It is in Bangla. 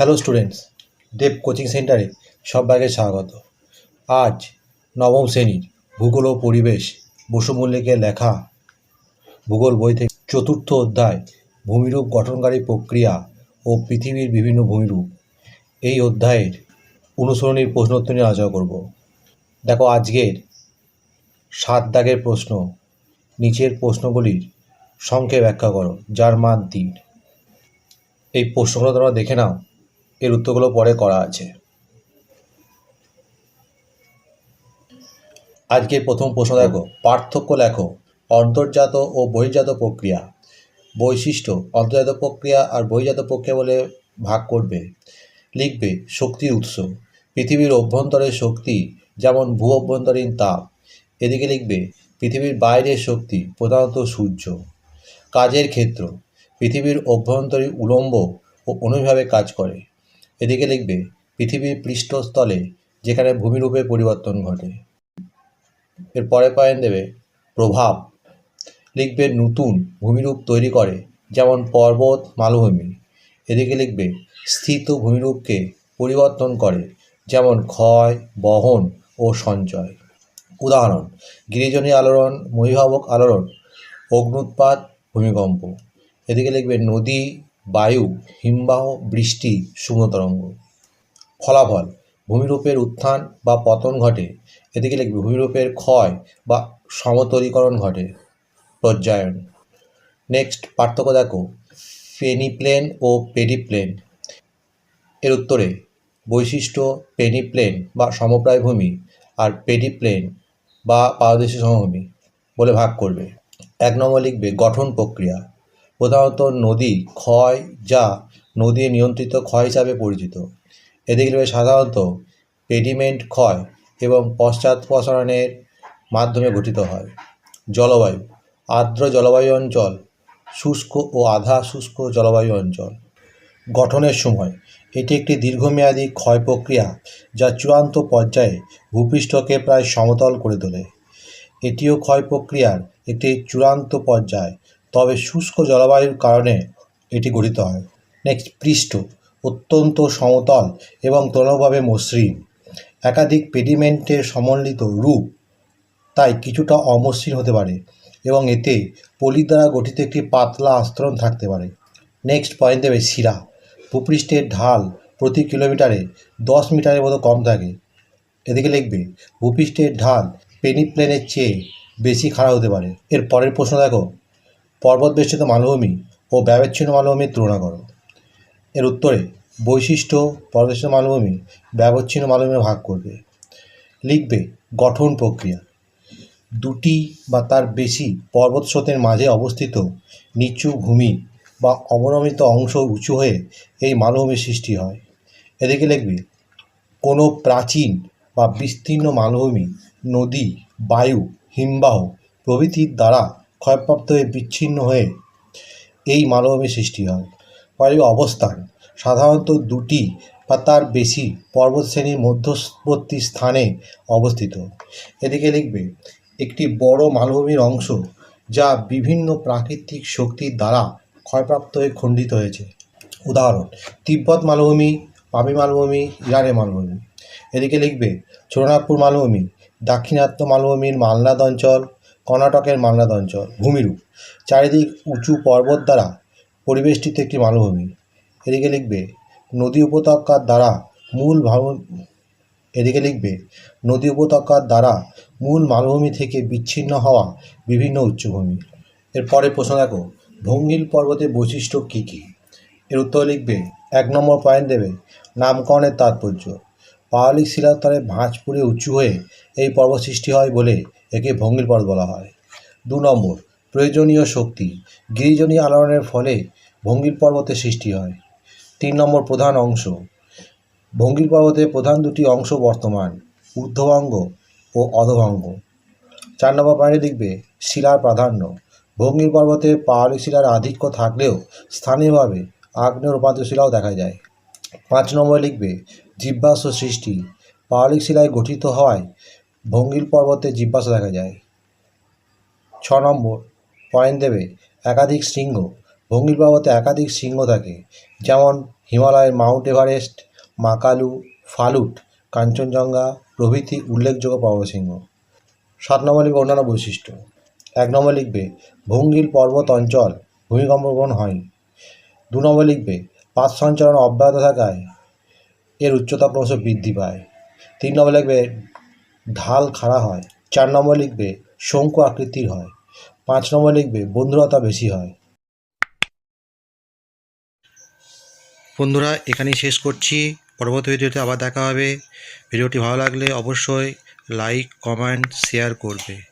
হ্যালো স্টুডেন্টস দেব কোচিং সেন্টারে সবাইকে স্বাগত। আজ নবম শ্রেণির ভূগোল ও পরিবেশ বসু মল্লিকের লেখা ভূগোল বই থেকে চতুর্থ অধ্যায় ভূমিরূপ গঠনকারী প্রক্রিয়া ও পৃথিবীর বিভিন্ন ভূমিরূপ। এই অধ্যায়ের অনুসরণীর প্রশ্নোত্তর নিয়ে আলোচনা করব। দেখো, আজকের সাত দাগের প্রশ্ন, নিচের প্রশ্নগুলির সংখ্যে ব্যাখ্যা করো। যার মান তিন। এই প্রশ্নগুলো তোমরা দেখে নাও। এর উত্তরগুলো পরে করা আছে। আজকে প্রথম প্রশ্ন দেখো। পার্থক্য লেখো। অন্তর্জাত ও বহির্জাত প্রক্রিয়া। বৈশিষ্ট্য, অন্তর্জাত প্রক্রিয়া আর বহির্জাত প্রক্রিয়া বলে ভাগ করবে। লিখবে শক্তির উৎস। পৃথিবীর অভ্যন্তরের শক্তি, যেমন ভূ অভ্যন্তরীণ তাপ। এদিকে লিখবে, পৃথিবীর বাইরের শক্তি, প্রধানত সূর্য। কাজের ক্ষেত্র, পৃথিবীর অভ্যন্তরীণ উলম্ব ও অনুভাবে কাজ করে। এদিকে লিখবে পৃথিবীর পৃষ্ঠস্থলে যেখানে ভূমিরূপে পরিবর্তন ঘটে। এর পরে পয়েন্ট দেবে প্রভাব। লিখবে নতুন ভূমিরূপ তৈরি করে, যেমন পর্বত, মালভূমি। এদিকে লিখবে স্থিত ভূমিরূপকে পরিবর্তন করে, যেমন ক্ষয়, বহন ও সঞ্চয়। উদাহরণ, গিরিজনী আলোড়ন, মহিভাবক আলোড়ন, অগ্নুৎপাত, ভূমিকম্প। এদিকে লিখবে নদী বায়ু, হিমবাহ, বৃষ্টি সুমতরঙ্গ ফলাফল, ভূমিরূপের উত্থান বা পতন ঘটে। এদিকে লিখবে, ভূমিরূপের ক্ষয় বা সমতলীকরণ ঘটে। পর্যায়ন। নেক্সট, পার্থক্য দেখো। পেনিপ্লেন ও পেডিপ্লেন। এর উত্তরে, বৈশিষ্ট্য পেনিপ্লেন বা সমপ্রায় ভূমি আর পেডিপ্লেন বা পাদদেশী সমভূমি বলে ভাগ করবে। এক নম্বর লিখবে, গঠন প্রক্রিয়া। প্রধানত নদী, ক্ষয় যা নদী নিয়ন্ত্রিত ক্ষয় হিসাবে পরিচিত। এদিকে লিখবে সাধারণত পেডিমেন্ট ক্ষয় এবং পশ্চাৎপসরণের মাধ্যমে গঠিত হয়। জলবায়ু, আর্দ্র জলবায়ু অঞ্চল, শুষ্ক ও আধা শুষ্ক জলবায়ু অঞ্চল। গঠনের সময়, এটি একটি দীর্ঘমেয়াদী ক্ষয় প্রক্রিয়া যা চূড়ান্ত পর্যায়ে ভূপৃষ্ঠকে প্রায় সমতল করে তোলে। এটিও ক্ষয় প্রক্রিয়ার একটি চূড়ান্ত পর্যায় তবে শুষ্ক জলবায়ুর কারণে এটি গঠিত হয়। নেক্সট পৃষ্ঠ। অত্যন্ত সমতল এবং তুলনাভাবে মসৃণ। একাধিক পেডিমেন্টের সমন্বিত রূপ, তাই কিছুটা অমসৃণ হতে পারে এবং এতে পলি দ্বারা গঠিত একটি পাতলা আস্তরণ থাকতে পারে। নেক্সট পয়েন্ট দেবে শিরা। ভূপৃষ্ঠের ঢাল প্রতি কিলোমিটারে দশ মিটারের মতো কম থাকে। এদিকে লিখবে, ভূপৃষ্ঠের ঢাল পেনিপ্লেনের চেয়ে বেশি খাড়া হতে পারে। এর পরের প্রশ্ন দেখো। পর্বত বেষ্টিত মালভূমি ও ব্যবচ্ছিন্ন মালভূমির তুলনা করো। এর উত্তরে বৈশিষ্ট্য, পর্বতবেষ্টিত মালভূমি, ব্যবচ্ছিন্ন মালভূমি ভাগ করবে। লিখবে গঠন প্রক্রিয়া। দুটি বা তার বেশি পর্বত স্রোতের মাঝে অবস্থিত নিচু ভূমি বা অবনমিত অংশ উঁচু হয়ে এই মালভূমির সৃষ্টি হয়। এদিকে লিখবে, কোনো প্রাচীন বা বিস্তীর্ণ মালভূমি, নদী, বায়ু, হিমবাহ প্রভৃতির দ্বারা ক্ষয়প্রাপ্ত হয়ে বিচ্ছিন্ন হয়ে এই মালভূমি সৃষ্টি হয়। পরে অবস্থান সাধারণত দুটি বা তার বেশি পর্বতশ্রেণীর মধ্যবর্তী স্থানে অবস্থিত। এদিকে লিখবে, একটি বড় মালভূমির অংশ যা বিভিন্ন প্রাকৃতিক শক্তির দ্বারা ক্ষয়প্রাপ্ত হয়ে খণ্ডিত হয়েছে। উদাহরণ, তিব্বত মালভূমি পামি মালভূমি, ইরানের মালভূমি। এদিকে লিখবে ছোটনাগপুর মালভূমি, দাক্ষিণাত্য মালভূমির মালনাদ অঞ্চল কর্ণাটকের মালনাদ অঞ্চল ভূমিরূপ। চারিদিক উঁচু পর্বত দ্বারা পরিবেষ্টিত একটি মালভূমি। এদিকে লিখবে, নদী উপত্যকার দ্বারা মূল এদিকে লিখবে, নদী উপত্যকার দ্বারা মূল মালভূমি থেকে বিচ্ছিন্ন হওয়া বিভিন্ন উচ্চভূমি। এরপরে প্রশ্ন দেখো, ভঙ্গিল পর্বতের বৈশিষ্ট্য কী কী? এর উত্তর লিখবে, এক নম্বর পয়েন্ট দেবে, নামকরণের তাৎপর্য। পাললিক শিলাস্তরে ভাঁজ পড়ে উঁচু হয়ে এই পর্বত সৃষ্টি হয় বলে একে ভঙ্গিল পর্বত বলা হয়। দু নম্বর, প্রয়োজনীয় শক্তি। গিরিজনী আলোড়নের ফলে ভঙ্গিল পর্বতের সৃষ্টি হয়। তিন নম্বর, প্রধান অংশ। ভঙ্গিল পর্বতের প্রধান দুটি অংশ বর্তমান, ঊর্ধ্বভাঙ্গ ও অধভঙ্গ। চার নম্বর পয়েন্টে লিখবে, শিলার প্রাধান্য। ভঙ্গিল পর্বতে পাহাড়ি শিলার আধিক্য থাকলেও স্থানীয়ভাবে আগ্নেয় রূপান্তর শিলাও দেখা যায়। পাঁচ নম্বরে লিখবে জীবাশ্ম সৃষ্টি। পাহাড়িক শিলায় গঠিত হওয়ায় ভঙ্গিল পর্বতে জীবাশ্ম দেখা যায়। ছ নম্বর পয়েন্ট দেবে একাধিক শৃঙ্গ। ভঙ্গিল পর্বতে একাধিক শৃঙ্গ থাকে, যেমন হিমালয়ের মাউন্ট এভারেস্ট মাকালু ফালুট, কাঞ্চনজঙ্ঘা প্রভৃতি উল্লেখযোগ্য পর্বতশৃঙ্গ। সাত নম্বর লিখবে অন্যান্য বৈশিষ্ট্য। এক নম্বর লিখবে, ভঙ্গিল পর্বত অঞ্চল ভূমিকম্প গ্রহণ হয়নি দু নম্বর লিখবে পাঁচ সঞ্চালন অব্যাহত থাকায় এর উচ্চতা ক্রমশ বৃদ্ধি পায়। তিন নম্বর লিখবে ঢাল খাড়া হয়, চার নম্বর লিখবে, শঙ্কু আকৃতির হয়। পাঁচ নম্বর লিখবে, বন্ধুরতা বেশি হয়। বন্ধুরা, এখানেই শেষ করছি। পরবর্তী ভিডিওতে আবার দেখা হবে। ভিডিওটি ভালো লাগলে অবশ্যই লাইক, কমেন্ট, শেয়ার করবে।